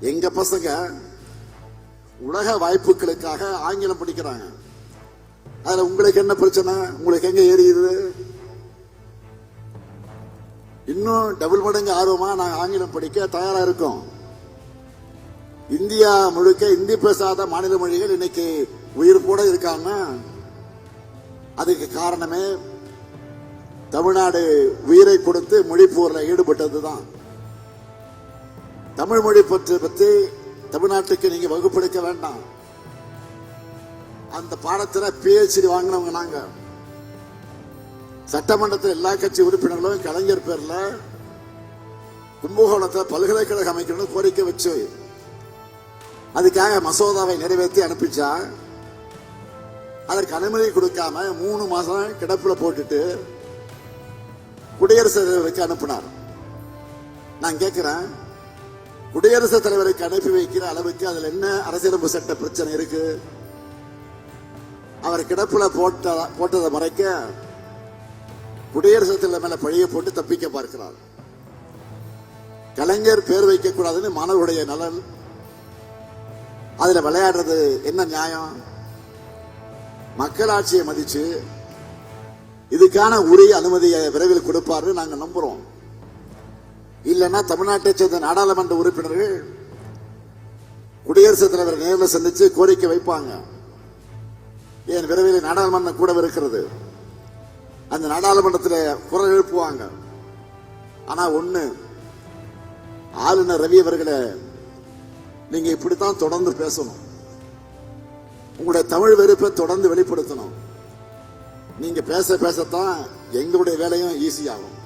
எங்க பசங்க உலக வாய்ப்புகளுக்காக ஆங்கிலம் படிக்கிறாங்க. அதுல உங்களுக்கு என்ன பிரச்சனை? உங்களுக்கு எங்க ஏறியுது? இன்னும் டபுள் மடங்கு ஆர்வமா நாங்க ஆங்கிலம் படிக்க தயாரா இருக்கோம். இந்தியா முழுக்க இந்தி பேசாத மாநில மொழிகள் இன்னைக்கு உயிர் கூட இருக்காங்க. அதுக்கு காரணமே தமிழ்நாடு உயிரை கொடுத்து மொழி ஈடுபட்டது தான் தமிழ் மொழி பற்றி பற்றி தமிழ்நாட்டுக்கு நீங்க வகுப்பெடுக்க வேண்டாம். அந்த பாடத்துல பிஹெச்டி வாங்கினவங்க நாங்க. சட்டமன்றத்தில் எல்லா கட்சி உறுப்பினர்களும் கலைஞர் பேர்ல கும்பகோணத்தில் பல்கலைக்கழகம் அமைக்கணும்னு கோரிக்கை வச்சு அதுக்காக மசோதாவை நிறைவேற்றி அனுப்பிச்சா அதற்கு அனுமதி கொடுக்காம மூணு மாசம் கிடப்புல போட்டுட்டு குடியரசு தலைவருக்கு அனுப்பினார். நான் கேட்கிறேன் குடியரசுத் தலைவருக்கு அனுப்பி வைக்கிற அளவுக்கு அதுல என்ன அரசியலமைப்பு சட்ட பிரச்சனை இருக்கு? அவர் கிடப்புல போட்ட போட்டதை மறைக்க குடியரசுத் தலைவர் மேல பழிய போட்டு தப்பிக்க பார்க்கிறார். கலைஞர் பேர் வைக்க கூடாதுன்னு மாணவருடைய நலன். அதுல விளையாடுறது என்ன நியாயம்? மக்களாட்சியை மதிச்சு இதுக்கான உரிய அனுமதியை விரைவில் கொடுப்பாருன்னு நாங்க நம்புறோம். இல்லைன்னா தமிழ்நாட்டை சேர்ந்த நாடாளுமன்ற உறுப்பினர்கள் குடியரசுத் தலைவர் நேரில் சந்திச்சு கோரிக்கை வைப்பாங்க. ஏன் விரைவில் நாடாளுமன்றம் கூட இருக்கிறது அந்த நாடாளுமன்றத்தில் குரல் எழுப்புவாங்க. ஆனா ஒண்ணு ஆளுநர் ரவி அவர்களை நீங்க இப்படித்தான் தொடர்ந்து பேசணும். உங்களுடைய தமிழ் வெறுப்பை தொடர்ந்து வெளிப்படுத்தணும். நீங்க பேச பேசத்தான் எங்களுடைய வேலையும் ஈஸியாகும்.